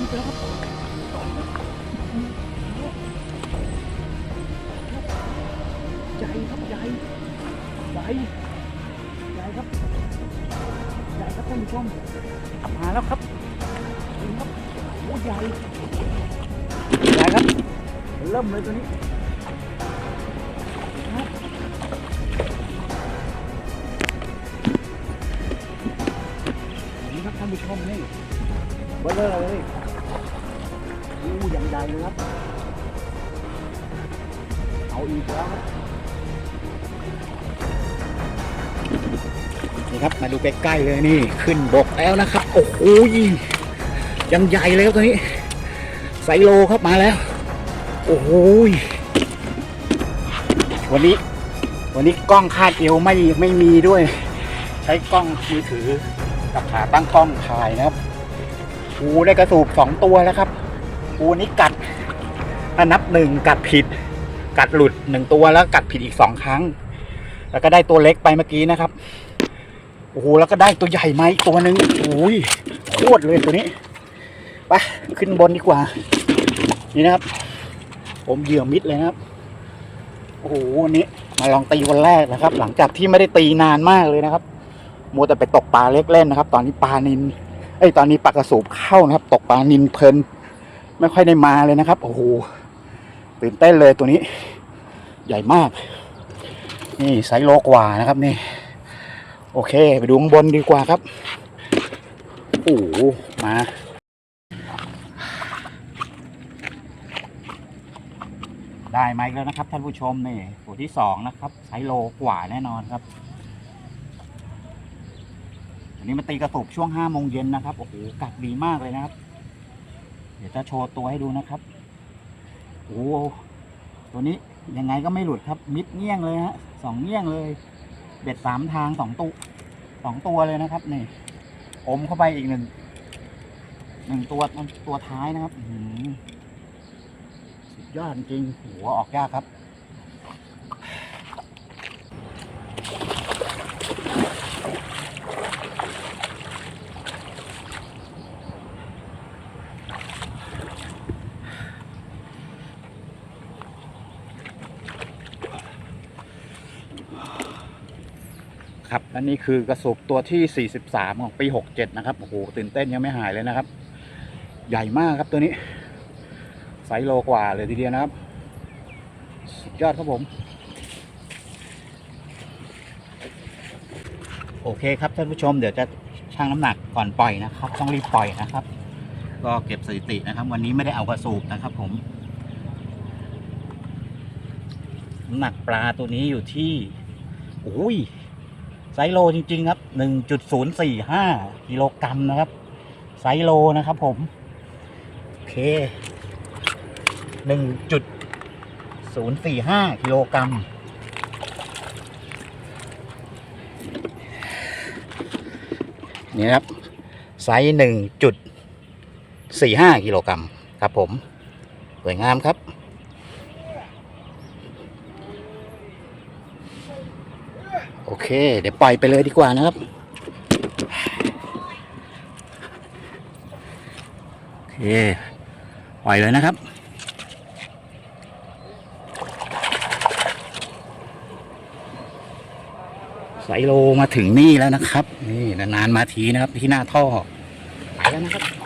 นครับ ใหญ่ครับใหญ่ใหญ่ใหญ่ครับใหญ่ครับท่านผู้ชมมาแล้วครับดูครับโอ้ใหญ่ใหญ่ครับเริ่มเลยตัวนี้นี่ครับท่านผู้ชมนี่ เบลเลอร์เลยอู้ย่างใหญ่เลยครับ เอาอีกแล้วครับนี่ครับมาดูใกล้ๆเลยนี่ ขึ้นบกแล้วนะครับ โอ้โหยังใหญ่เลยครับตัวนี้ไซโลครับมาแล้ว โอ้โหวันนี้ วันนี้กล้องคาดเอวไม่ไม่มีด้วย ใช้กล้องมือถือกับขาตั้งกล้องถ่ายนะครับ ปูได้กระสูบสองตัวแล้วครับปูนี้กัดถ้านับหนึ่งกัดผิด กัดหลุดหนึ่งตัวแล้วกัดผิดอีกสองครั้ง แล้วก็ได้ตัวเล็กไปเมื่อกี้นะครับโอ้โหแล้วก็ได้ตัวใหญ่มาอีกตัวหนึ่งโอ้ยโคตรเลยตัวนี้ไปขึ้นบนดีกว่า นี่นะครับ ผมเหยื่อมิดเลยนะครับโอ้โหวันนี้มาลองตีวันแรกนะครับ หลังจากที่ไม่ได้ตีนานมากเลยนะครับมัวแต่ไปตกปลาเล็กเล่นนะครับ ตอนนี้ปลานิน เอ้ตอนนี้ปลากระสูบเข้านะครับ ตกปลานินเพลิน ไม่ค่อยได้มาเลยนะครับ โอ้โหตื่นเต้นเลยตัวนี้ ใหญ่มาก นี่ไซส์โลกว่านะครับนี่ โอเค ไปดูข้างบนดีกว่าครับโอ้โหมาได้ไหมแล้วนะครับท่านผู้ชมนี่ตัวที่สองนะครับไซส์โลกว่าแน่นอนครับ อันนี้มาตีกระตุกช่วงห้าโมงเย็นนะครับ โอ้โห กัดดีมากเลยนะครับ เดี๋ยวจะโชว์ตัวให้ดูนะครับ โอ้ตัวนี้ยังไงก็ไม่หลุดครับ มิดเงี้ยงเลยฮะสองเงี้ยงเลย เบ็ดสามทางสองตัวสองตัวเลยนะครับนี่อมเข้าไปอีกหนึ่งหนึ่งตัวตัวท้ายนะครับหือสุดยอดจริงหัวออกยากครับ ครับและนี่คือกระสุบตัวที่ 43 ของปี 67 นะครับโอ้โหตื่นเต้นยังไม่หายเลยนะครับ ใหญ่มากครับตัวนี้ไซส์โลกว่าเลยทีเดียวนะครับ สุดยอดครับผม โอเคครับท่านผู้ชมเดี๋ยวจะชั่งน้ำหนักก่อนปล่อยนะครับ ต้องรีบปล่อยนะครับ ก็เก็บสถิตินะครับ วันนี้ไม่ได้เอากระสูบนะครับผมน้ำหนักปลาตัวนี้อยู่ที่โอ้ย ไซโลจริงๆครับหนึ่งจุดศูนย์สี่ห้ากิโลกรัมนะครับ ไซโลนะครับผม โอเคหนึ่งจุดศูนย์สี่ห้ากิโลกรัมนี่ครับ ไซส์หนึ่งจุดสี่ห้ากิโลกรัมครับผม สวยงามครับ โอ เค เดี๋ยวปล่อยไปเลยดีกว่านะครับโอเคปล่อยเลยนะครับไซโลมาถึงนี่แล้วนะครับ นี่นานๆมาทีนะครับที่หน้าท่อไปแล้วนะครับ